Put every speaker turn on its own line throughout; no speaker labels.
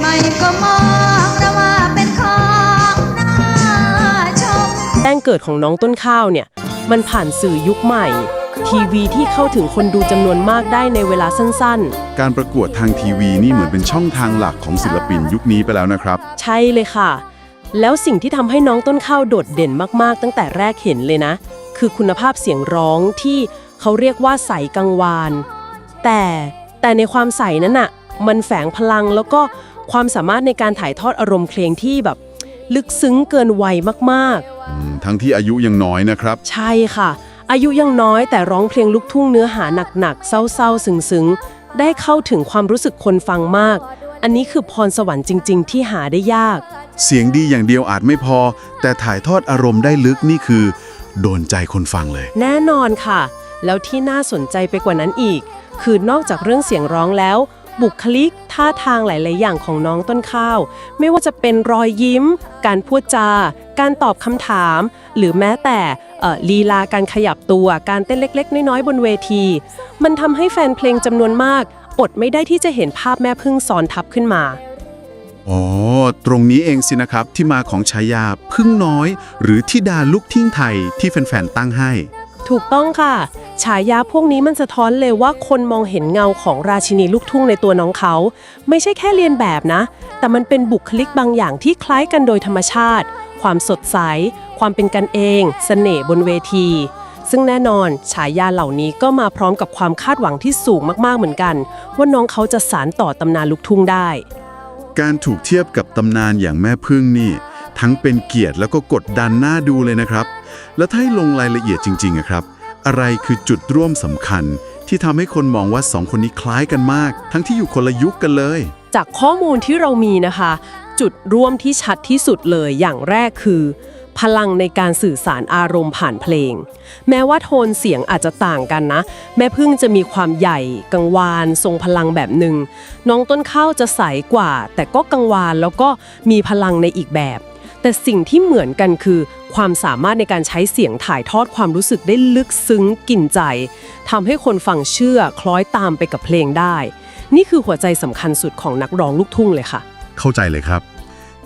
ใหม่ๆก็มองเราว่าเป็นของน่าชม
แจ้งเกิดของน้องต้นข้าวเนี่ย มันผ่านสื่อยุคใหม่ ทีวีที่เข้าถึงคนดูจำนวนมากได้ในเวลาสั้น
การประกวดทางทีวีนี่เหมือนเป็นช่องทางหลักของศิลปินยุคนี้ไปแล้วนะครับ
ๆ ใช่เลยค่ะ แล้วสิ่งที่ทำให้น้องต้นข้าวโดดเด่นมากๆ ตั้งแต่แรกเห็นเลยนะ คือคุณภาพเสียงร้องที่เขาเรียกว่าใสกังวาน แต่แต่ในความใสนั้นน่ะมันแฝงพลังแล้วก็ ความสามารถในการถ่ายทอดอารมณ์เพลงที่แบบ ลึกซึ้งเกินวัยมากๆ
อืมทั้งที่อายุยังน้อยนะครับ
ใช่ค่ะ อายุยังน้อยแต่ร้องเพลงลูกทุ่งเนื้อหาหนักๆ เศร้าๆ ซึ้งๆ ได้เข้าถึงความรู้สึกคนฟังมาก อันนี้คือพรสวรรค์จริง ๆ ที่หาได้ยาก
เสียงดีอย่างเดียวอาจไม่พอ แต่ถ่ายทอดอารมณ์ได้ลึกนี่คือ โดนใจคนฟังเลย
แน่นอนค่ะ แล้วที่น่าสนใจไปกว่านั้นอีก คือนอกจากเรื่องเสียงร้องแล้ว บุคลิก ท่าทางหลาย ๆ อย่างของน้องต้นข้าว ไม่ว่าจะเป็นรอยยิ้ม การพูดจา การตอบคำถาม หรือแม้แต่เอ่อลีลาการขยับตัว การเต้นเล็ก ๆ น้อย ๆ บนเวที มันทำให้แฟนเพลงจำนวนมาก อดไม่ได้ที่จะเห็นภาพแม่พึ่งซ้อนทับขึ้นมา
อ๋อ ตรงนี้เองสินะครับที่มาของฉายาพึ่งน้อย หรือทิดาลูกทิ้งไทยที่แฟน ๆ ตั้งให้
ถูกต้องค่ะ ฉายาพวกนี้มันสะท้อนเลยว่าคนมองเห็นเงาของราชินีลูกทุ่งในตัวน้องเขา ไม่ใช่แค่เรียนแบบนะ แต่มันเป็นบุคลิกบางอย่างที่คล้ายกันโดยธรรมชาติ ความสดใส ความเป็นกันเองเสน่ห์บนเวที ซึ่งแน่นอนฉายาเหล่านี้ก็มาพร้อมกับความคาดหวังที่สูงมากๆเหมือนกัน ว่าน้องเขาจะสานต่อตำนานลูกทุ่งได้
การถูกเทียบกับตำนานอย่างแม่พึ่งนี่ ทั้งเป็นเกียรติแล้วก็กดดันหน้าดูเลยนะครับ แล้วถ้าให้ลงรายละเอียดจริงๆอะครับ อะไรคือจุดร่วมสำคัญ ที่ทำให้คนมองว่าสองคนนี้คล้ายกันมาก ทั้งที่อยู่คนละยุคกันเลย
จากข้อมูลที่เรามีนะคะ จุดร่วมที่ชัดที่สุดเลยอย่างแรกคือ พลังในการสื่อสารอารมณ์ผ่านเพลง แม้ว่าโทนเสียงอาจจะต่างกันนะ แม่พึ่งจะมีความใหญ่ กังวาน ทรงพลังแบบหนึ่งน้องต้นข้าวจะใสกว่า แต่ก็กังวานแล้วก็มีพลังในอีกแบบ แต่สิ่งที่เหมือนกันคือ ความสามารถในการใช้เสียงถ่ายทอดความรู้สึกได้ลึกซึ้งกินใจทำให้คนฟังเชื่อคล้อยตามไปกับเพลงได้ นี่คือหัวใจสำคัญสุดของนักร้องลูกทุ่งเลยค่ะ
เข้าใจเลยครับ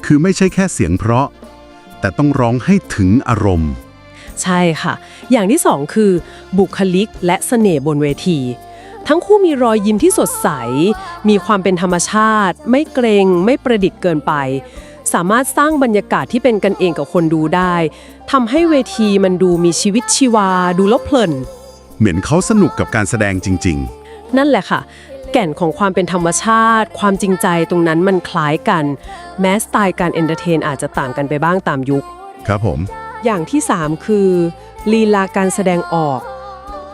คือไม่ใช่แค่เสียงเพราะ แต่ต้องร้องให้ถึงอารมณ์
ใช่ค่ะ อย่างที่สองคือ บุคลิกและเสน่ห์บนเวทีทั้งคู่มีรอยยิ้มที่สดใส มีความเป็นธรรมชาติ ไม่เกรง ไม่ประดิษฐ์เกินไป สามารถสร้างบรรยากาศที่เป็นกันเองกับคนดูได้ทำให้เวทีมันดูมีชีวิตชีวา ดูแล้วเพลิน
เหมือนเขาสนุกกับการแสดงจริง
นั่นแหละค่ะ แก่นของความเป็นธรรมชาติ ความจริงใจตรงนั้นมันคล้ายกัน แม้สไตล์การเอนเตอร์เทนอาจจะต่างกันไปบ้างตามยุค
ๆ ครับผม
อย่างที่ 3 คือลีลาการแสดงออก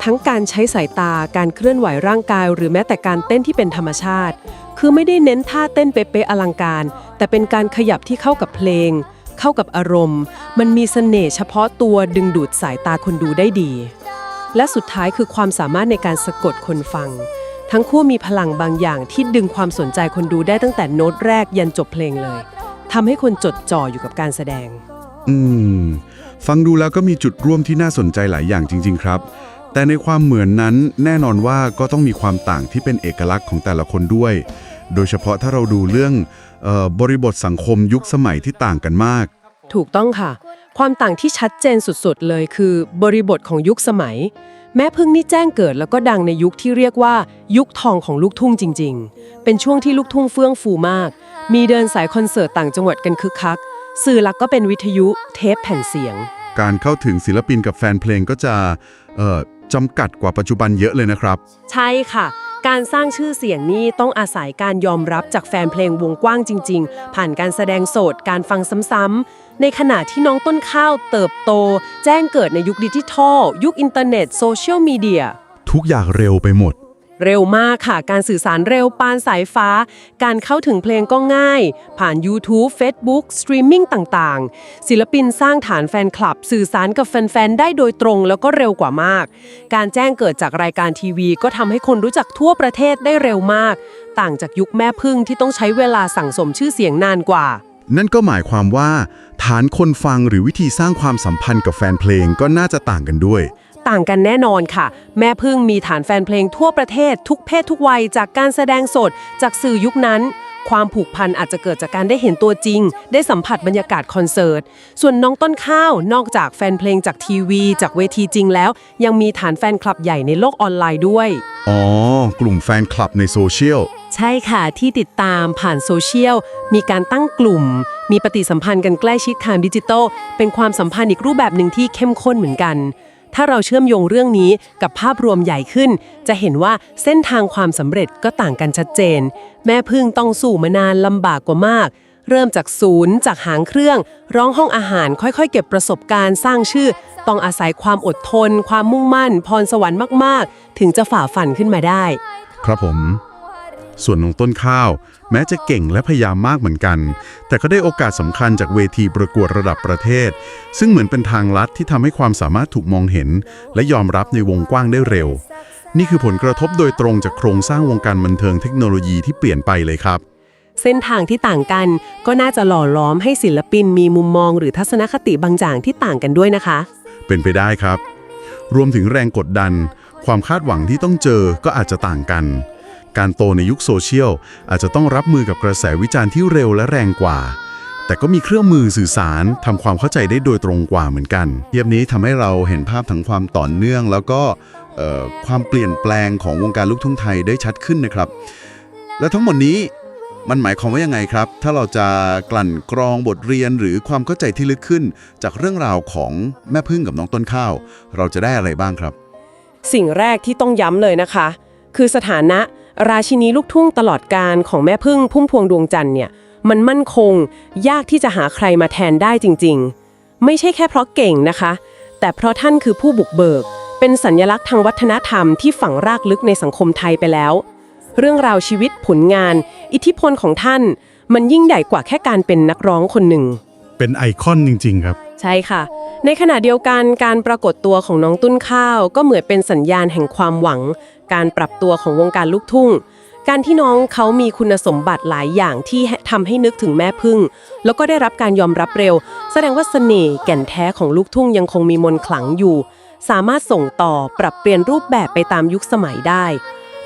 ทั้งการใช้สายตาการเคลื่อนไหวร่างกาย หรือแม้แต่การเต้นที่เป็นธรรมชาติ คือไม่ได้เน้นท่าเต้นเป๊ะๆอลังการ แต่เป็นการขยับที่เข้ากับเพลง เข้ากับอารมณ์ มันมีเสน่ห์เฉพาะตัวดึงดูดสายตาคนดูได้ดี และสุดท้ายคือความสามารถในการสะกดคนฟัง ทั้งคู่มีพลังบางอย่างที่ดึงความสนใจคนดูได้ตั้งแต่โน้ตแรกยันจบเพลงเลยทำให้คนจดจ่ออยู่กับการแสดง
อืม ฟังดูแล้วก็มีจุดร่วมที่น่าสนใจหลายอย่างจริง ๆ ครับ แต่ในความเหมือนนั้นแน่นอนว่าก็ต้องมีความต่างที่เป็นเอกลักษณ์ของแต่ละคนด้วย โดยเฉพาะถ้าเราดูเรื่องเออบริบทสังคมยุคสมัยที่ต่างกันมาก
ถูกต้องค่ะ ความต่างที่ชัดเจนสุดๆ เลยคือ บริบทของยุคสมัย แม้พึ่งนี่แจ้งเกิดแล้วก็ดังในยุคที่เรียกว่า ยุคทองของลูกทุ่งจริง ๆ เป็นช่วงที่ลูกทุ่งเฟื่องฟูมาก มีเดินสายคอนเสิร์ตต่างจังหวัดกันคึกคัก สื่อหลักก็เป็นวิทยุเทปแผ่นเสียง
การเข้าถึงศิลปินกับแฟนเพลงก็จะเอ่อ จำกัดกว่าปัจจุบันเยอะเลยนะครับ
ใช่ค่ะ การสร้างชื่อเสียงนี่ต้องอาศัยการยอมรับจากแฟนเพลงวงกว้างจริง ๆ ผ่านการแสดงสดการฟังซ้ำๆในขณะที่น้องต้นข้าวเติบโต แจ้งเกิดในยุคดิจิทัล ยุคอินเทอร์เน็ตโซเชียลมีเดีย
ทุกอย่างเร็วไปหมด
เร็วมากค่ะ การสื่อสารเร็วปานสายฟ้า การเข้าถึงเพลงก็ง่าย ผ่าน YouTube Facebook สตรีมมิ่งต่างๆ ศิลปินสร้างฐานแฟนคลับ สื่อสารกับแฟน ๆ ได้โดยตรงแล้วก็เร็วกว่ามาก การแจ้งเกิดจากรายการทีวี ก็ทำให้คนรู้จักทั่วประเทศได้เร็วมาก ต่างจากยุคแม่พึ่งที่ต้องใช้เวลาสั่งสมชื่อเสียงนานกว่า
นั่นก็หมายความว่า ฐานคนฟังหรือวิธีสร้างความสัมพันธ์กับแฟนเพลงก็น่าจะต่างกันด้วย
ต่างกันแน่นอนค่ะ แม่พึ่งมีฐานแฟนเพลงทั่วประเทศ ทุกเพศทุกวัยจากการแสดงสด จากสื่อยุคนั้น ความผูกพันอาจจะเกิดจากการได้เห็นตัวจริง ได้สัมผัสบรรยากาศคอนเสิร์ต ส่วนน้องต้นข้าวนอกจากแฟนเพลงจากทีวี จากเวทีจริงแล้ว ยังมีฐานแฟนคลับใหญ่ในโลกออนไลน์ด้วย
อ๋อ กลุ่มแฟนคลับในโซเชียล
ใช่ค่ะที่ติดตามผ่านโซเชียล มีการตั้งกลุ่ม มีปฏิสัมพันธ์กันใกล้ชิดทางดิจิทัลเป็นความสัมพันธ์อีกรูปแบบหนึ่งที่เข้มข้นเหมือนกัน ถ้าเราเชื่อมโยงเรื่องนี้กับภาพรวมใหญ่ขึ้น จะเห็นว่าเส้นทางความสำเร็จก็ต่างกันชัดเจน แม่พึ่งต้องสู้มานานลำบากกว่ามาก เริ่มจากศูนย์ จากหางเครื่อง ร้องห้องอาหารค่อยๆ เก็บประสบการณ์สร้างชื่อ ต้องอาศัยความอดทน ความมุ่งมั่น พรสวรรค์มากๆ ถึงจะฝ่าฟันขึ้นมาได้
ครับผม ส่วนน้องต้นข้าว แม้จะเก่งและพยายามมากเหมือนกัน แต่ก็ได้โอกาสสำคัญจากเวทีประกวดระดับประเทศ ซึ่งเหมือนเป็นทางลัดที่ทำให้ความสามารถถูกมองเห็น และยอมรับในวงกว้างได้เร็ว นี่คือผลกระทบโดยตรงจากโครงสร้างวงการบันเทิงเทคโนโลยีที่เปลี่ยนไปเลยครับ
เส้นทางที่ต่างกันก็น่าจะหล่อล้อมให้ศิลปินมีมุมมองหรือทัศนคติบางอย่างที่ต่างกันด้วยนะคะ
เป็นไปได้ครับ รวมถึงแรงกดดัน ความคาดหวังที่ต้องเจอก็อาจจะต่างกัน การโตในยุคโซเชียลอาจจะต้องรับมือกับกระแสวิจารณ์ที่เร็วและแรงกว่า แต่ก็มีเครื่องมือสื่อสารทำความเข้าใจได้โดยตรงกว่าเหมือนกัน เทียบนี้ทำให้เราเห็นภาพทั้งความต่อเนื่อง แล้วก็ความเปลี่ยนแปลงของวงการลูกทุ่งไทยได้ชัดขึ้นนะครับ และทั้งหมดนี้มันหมายความว่ายังไงครับ ถ้าเราจะกลั่นกรองบทเรียนหรือความเข้าใจที่ลึกขึ้น จากเรื่องราวของแม่พึ่งกับน้องต้นข้าว เราจะได้อะไรบ้างครับ
สิ่งแรกที่ต้องย้ำเลยนะคะ คือสถานะ ราชินีลูกทุ่งตลอดการของแม่พึ่งพุ่มพวงดวงจันทร์เนี่ยมันมั่นคง ยากที่จะหาใครมาแทนได้จริง ๆ ไม่ใช่แค่เพราะเก่งนะคะ แต่เพราะท่านคือผู้บุกเบิก เป็นสัญลักษณ์ทางวัฒนธรรมที่ฝังรากลึกในสังคมไทยไปแล้ว เรื่องราวชีวิตผลงาน อิทธิพลของท่าน มันยิ่งใหญ่กว่าแค่การเป็นนักร้องคนหนึ่ง
เป็นไอคอนจริง ๆ ครับ
ใช่ค่ะ ในขณะเดียวกันการปรากฏตัวของน้องตุ้นข้าวก็เหมือนเป็นสัญญาณแห่งความหวัง การปรับตัวของวงการลูกทุ่ง การที่น้องเขามีคุณสมบัติหลายอย่างที่ทำให้นึกถึงแม่พึ่ง แล้วก็ได้รับการยอมรับเร็ว แสดงว่าเสน่ห์แก่นแท้ของลูกทุ่งยังคงมีมนต์ขลังอยู่ สามารถส่งต่อปรับเปลี่ยนรูปแบบไปตามยุคสมัยได้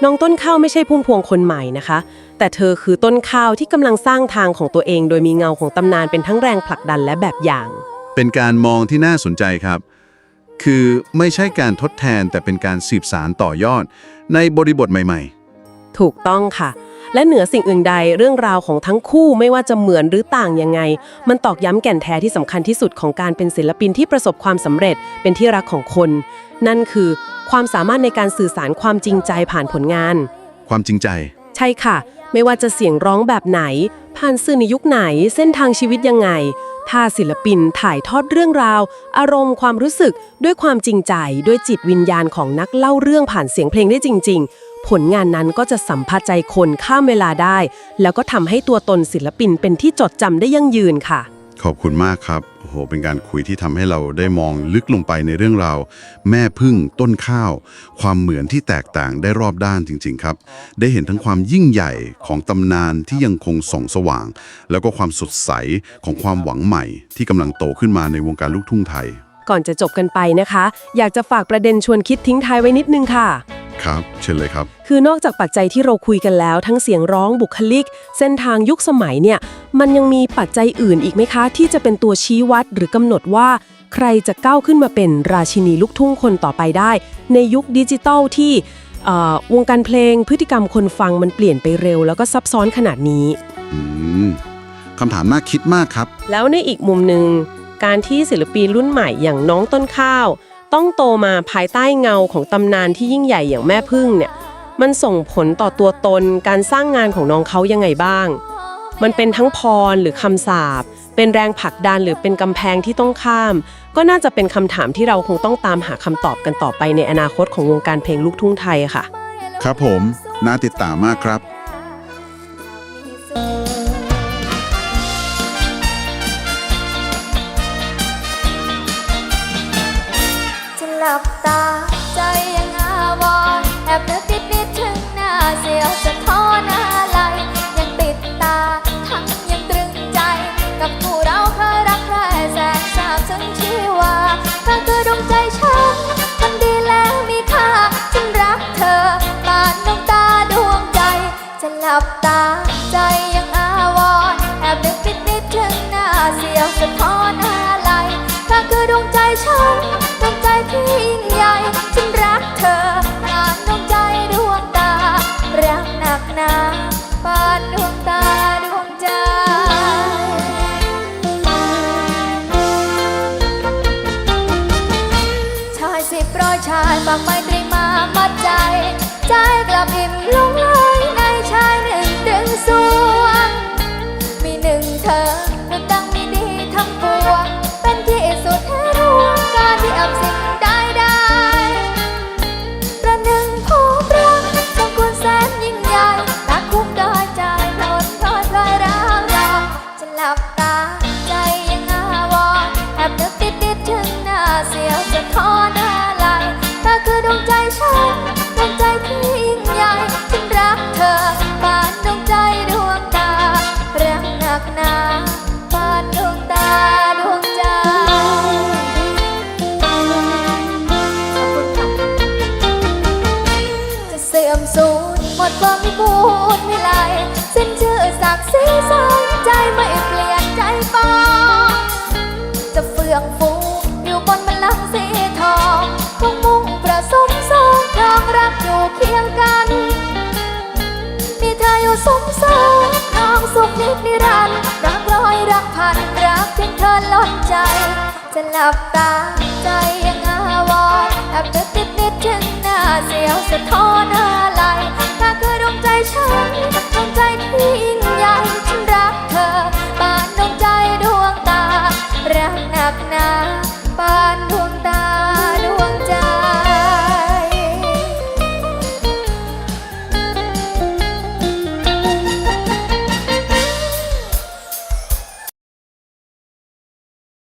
น้องต้นข้าวไม่ใช่พุ่มพวงคนใหม่นะคะ แต่เธอคือต้นข้าวที่กำลังสร้างทางของตัวเอง โดยมีเงาของตำนานเป็นทั้งแรงผลักดันและแบบอย่าง
เป็นการมองที่น่าสนใจครับ คือไม่ใช่การทดแทนแต่เป็นการสืบสารต่อยอด ในบริบทใหม่
ถูกต้องค่ะ และเหนือสิ่งอื่นใดเรื่องราวของทั้งคู่ไม่ว่าจะเหมือนหรือต่างยังไง มันตอกย้ำแก่นแท้ที่สำคัญที่สุดของการเป็นศิลปินที่ประสบความสำเร็จเป็นที่รักของคน นั่นคือ ความสามารถในการสื่อสารความจริงใจผ่านผลงาน
ๆความจริงใจ
ใช่ค่ะ ไม่ว่าจะเสียงร้องแบบไหน ผ่านสื่อในยุคไหน เส้นทางชีวิตยังไง ถ้าศิลปินถ่ายทอดเรื่องราว อารมณ์ความรู้สึกด้วยความจริงใจ ด้วยจิตวิญญาณของนักเล่าเรื่องผ่านเสียงเพลงได้จริง ๆ ผลงานนั้นก็จะสัมผัสใจคนข้ามเวลาได้ แล้วก็ทำให้ตัวตนศิลปินเป็นที่จดจำได้ยั่งยืนค่ะ
ขอบคุณมากครับ หเป็นการคุยที่ทำให้เราได้มองลึกลงไปในเรื่องราวแม่พึ่งต้นข้าว ความเหมือนที่แตกต่างได้รอบด้านจริง ๆ ครับ ได้เห็นทั้งความยิ่งใหญ่ของตำนานที่ยังคงส่องสว่าง แล้วก็ความสดใสของความหวังใหม่ ที่กำลังโตขึ้นมาในวงการลูกทุ่งไทย
ก่อนจะจบกันไปนะคะ อยากจะฝากประเด็นชวนคิดทิ้งท้ายไว้นิดนึงค่ะ
ครับ เชิญเลยครับ
คือนอกจากปัจจัยที่เราคุยกันแล้ว ทั้งเสียงร้องบุคลิก เส้นทางยุคสมัยเนี่ย มันยังมีปัจจัยอื่นอีกไหมคะ ที่จะเป็นตัวชี้วัดหรือกำหนดว่า ใครจะก้าวขึ้นมาเป็นราชินีลูกทุ่งคนต่อไปได้ ในยุคดิจิตอลที่เอ่อวงการเพลงพฤติกรรมคนฟังมันเปลี่ยนไปเร็ว แล้วก็ซับซ้อนขนาดนี้
อืมคำถามน่าคิดมากครับ
แล้วในอีกมุมหนึ่งการที่ศิลปินรุ่นใหม่อย่างน้องต้นข้าว ต้องโตมาภายใต้เงาของตำนานที่ยิ่งใหญ่อย่างแม่พึ่งเนี่ย มันส่งผลต่อตัวตนการสร้างงานของน้องเขายังไงบ้าง มันเป็นทั้งพรหรือคำสาป เป็นแรงผลักดันหรือเป็นกำแพงที่ต้องข้าม ก็น่าจะเป็นคำถามที่เราคงต้องตามหาคำตอบกันต่อไปในอนาคตของวงการเพลงลูกทุ่งไทยค่ะ
ครับผม น่าติดตามมากครับ
กนิรันดร์รักร้อยรักพันรักถึงเธอล้นใจ จะหลับตาใจยังอาวรแอบนึกนิดนิดเช่นหน้าเสียวสะท้อนอะไร